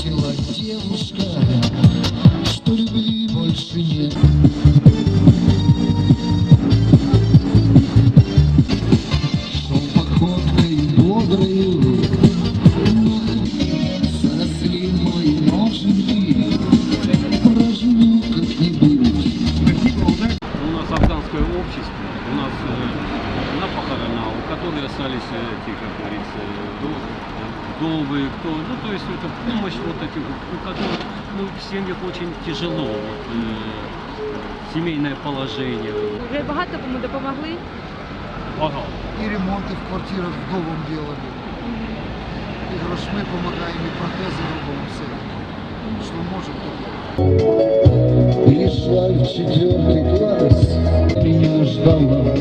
ответила девушка, что любви больше нет. Шел. У нас афганское общество, у нас э, на похоронах, у которой остались э, эти, как говорится, вдовы, кто, ну то есть это помощь вот этих, у которых ну, в семьях очень тяжело, вот, э, семейное положение. Вже багато кому допомогли. Ага. И ремонты в квартирах вдовам делали. И грошми помогаем, и протезы робимо все. Что можем, то делаем. Пришла в четвертый класс, меня ждала.